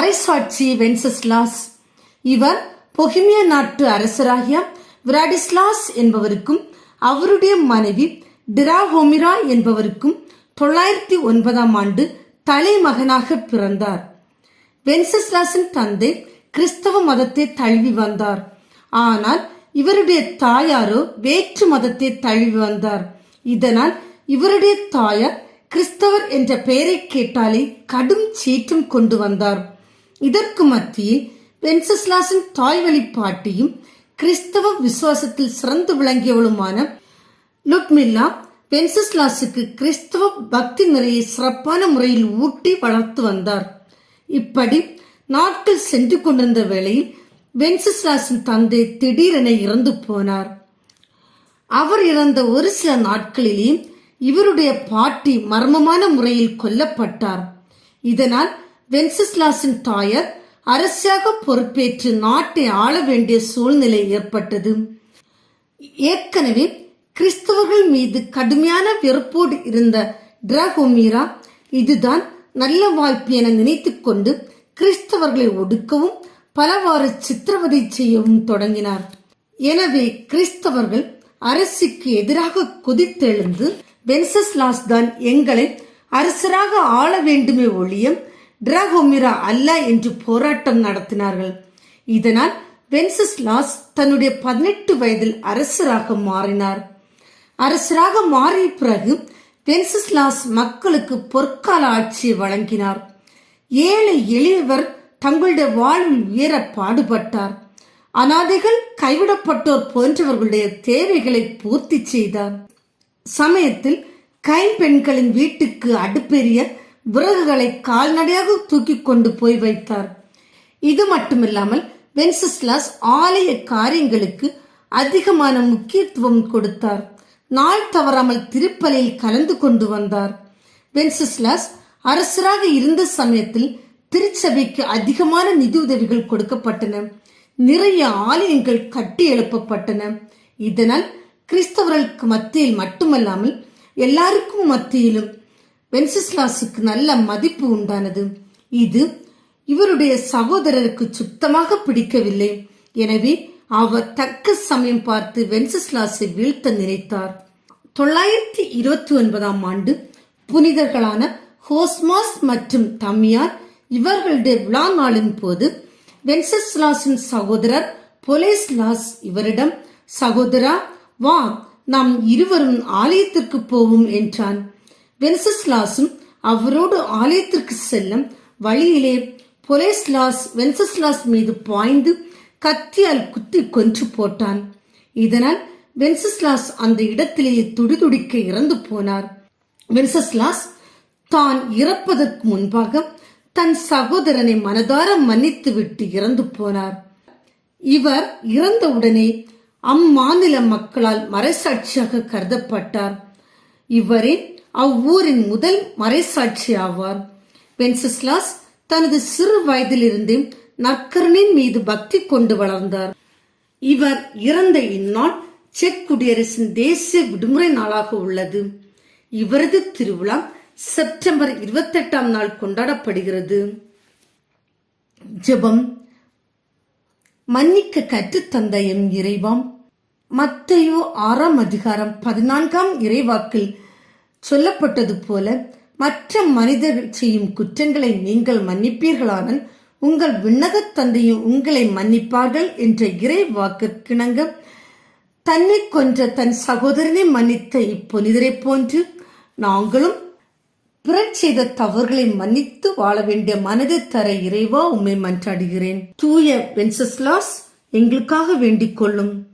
மறைசாட்சி Wenceslaus. இவர் பொஹிமிய நாட்டு அரசராகிய விராடிஸ்லாஸ் என்பவருக்கும் அவருடைய மனைவி டிராஹோமிரா என்பவருக்கும் தொள்ளாயிரத்தி ஒன்பதாம் ஆண்டு தலைமகனாக பிறந்தார். வென்சஸ்லாஸின் தந்தை கிறிஸ்தவ மதத்தை தழுவி வந்தார். ஆனால் இவருடைய தாயாரோ வேற்று மதத்தை தழுவி வந்தார். இதனால் இவருடைய தாயார் கிறிஸ்தவர் என்ற பெயரை கேட்டாலே கடும் சீற்றம் கொண்டு வந்தார். இதற்கு மத்தியில் வென்சஸ்லாஸின் தாய்வழி பாட்டியும் கிறிஸ்தவ விசுவாசத்தில் சிறந்து விளங்கியவளுமான லுட்மில்லா வென்சஸ்லாஸுக்கு கிறிஸ்தவ பக்தி நிறையை சிறப்பான முறையில் ஊட்டி வளர்த்து வந்தார். இப்படி நாட்கள் சென்று கொண்டிருந்த வேளையில் வென்சஸ்லாஸின் தந்தை திடீரென இறந்து போனார். அவர் இறந்த ஒரு சில நாட்களிலேயே இவருடைய பாட்டி மர்மமான முறையில் கொல்லப்பட்டார். இதனால் வென்சஸ்லாஸின் தாயார் அரசியாக பொறுப்பேற்று நாட்டை ஆள வேண்டிய சூழ்நிலை ஏற்பட்டது. ஏற்கனவே கிறிஸ்தவர்கள் மீது கடுமையான வெறுப்போடு இருந்த டிராகோமீரா இதுதான் நல்ல வாய்ப்பு என நினைத்து கொண்டு கிறிஸ்தவர்களை ஒடுக்கவும் பலவாறு சித்திரவதை செய்யவும் தொடங்கினார். எனவே கிறிஸ்தவர்கள் அரசுக்கு எதிராக கொதித்தெழுந்து வென்சஸ்லாஸ் தான் எங்களை அரசராக ஆள வேண்டுமே ஒழிய டிராகோமிரா அல்ல என்று போராட்டம் நடத்தினார்கள். இதனால் வென்சஸ்லாஸ் தன்னுடைய பதினெட்டு வயதில் அரசராக மாறினார். அரசராக மாறிய பிறகு வென்சஸ்லாஸ் மக்களுக்கு பொற்கால ஆட்சியை வழங்கினார். ஏழை எளியவர் தங்களுடைய வாழ்வில் உயர பாடுபட்டார். அனாதைகள் கைவிடப்பட்டோர் போன்றவர்களுடைய தேவைகளை பூர்த்தி செய்தார். சமயத்தில் கைம்பெண்களின் வீட்டுக்கு அடுப்பெரிய விறகுகளை கால்நடையாக தூக்கி கொண்டு போய் வைத்தார். இது மட்டுமில்லாமல் வென்சஸ்லாஸ் ஆலய காரியங்களுக்கு அதிகமான முக்கியத்துவம் கொடுத்தார். நாள் தவறாமல் திருப்பலியில் கலந்து கொண்டு வந்தார். வென்சஸ்லாஸ் அரசராக இருந்த சமயத்தில் திருச்சபைக்கு அதிகமான நிதி உதவிகள் கொடுக்கப்பட்டன. நிறைய ஆலயங்கள் கட்டி எழுப்பப்பட்டன. இதனால் கிறிஸ்தவர்களுக்கு மத்தியில் மட்டுமல்லாமல் எல்லாருக்கும் மத்தியிலும் வென்சிஸ்லாஸுக்கு நல்ல மதிப்பு உண்டானது. இது இவருடைய சகோதரருக்கு சுத்தமாக பிடிக்கவில்லை. எனவே அவர் தக்க சமயம் பார்த்து வென்சஸ்லாஸை வீழ்த்த நினைத்தார். தொள்ளாயிரத்தி இருபத்தி ஒன்பதாம் ஆண்டு புனிதர்களான ஹோஸ்மாஸ் மற்றும் தம்யார் இவர்களுடைய விழா நாளின் போது வென்சஸ்லாஸின் சகோதரர் பொலேஸ்லாஸ் இவரிடம் சகோதரா வா நாம் இருவரும் ஆலயத்திற்கு போவோம் என்றான். வென்சஸ்லாஸும் அவரோடு ஆலயத்திற்கு செல்லும் வழியிலே பொலேஸ்லாஸ் வென்சஸ்லாஸ் மீது பாய்ந்து கத்தியால் குத்தி கொன்று போட்டான். இதனால் வென்சஸ்லாஸ் அந்த இடத்திலேயே துடிதுடிக்க இறந்து போனார். வென்சஸ்லாஸ் தான் இறப்பதற்கு முன்பாக தன் சகோதரனை மனதார மன்னித்து விட்டு இறந்து போனார். இவர் இறந்தவுடனே அம்மாநில மக்களால் மறைசாட்சியாக கருதப்பட்டார். இவரே அவ்வூரின் முதல் மறைசாட்சி ஆவார். வென்சஸ்லாஸ் தனது சிறு வயதிலிருந்து நற்கரனின் மீது பக்தி கொண்டு வளர்ந்தார். இவர் இறந்த இந்நாள் செக் குடியரசின் தேசிய விடுமுறை நாளாக உள்ளது. இவரது திருவிழா செப்டம்பர் இருபத்தெட்டாம் நாள் கொண்டாடப்படுகிறது. ஜெபம். மன்னிக்க கற்றுத்தந்த எம் இறைவாம் மத்தையோ ஆறாம் அதிகாரம் பதினான்காம் இறைவாக்கில் சொல்லப்பட்டது போல மற்ற மனிதர்கள் செய்யும் குற்றங்களை நீங்கள் மன்னிப்பீர்களானால் உங்கள் விண்ணகத் தந்தையும் உங்களை மன்னிப்பார்கள் என்ற இறை வாக்கிற்கிணங்க தன்னை கொன்ற தன் சகோதரனை மன்னித்த இப்புனிதரை போன்று நாங்களும் பிறர் செய்த தவறுகளை மன்னித்து வாழ வேண்டிய மனதை தர இறைவா உம்மை மன்றாடுகிறேன். தூய வென்சஸ்லாஸ் எங்களுக்காக வேண்டிக் கொள்ளும்.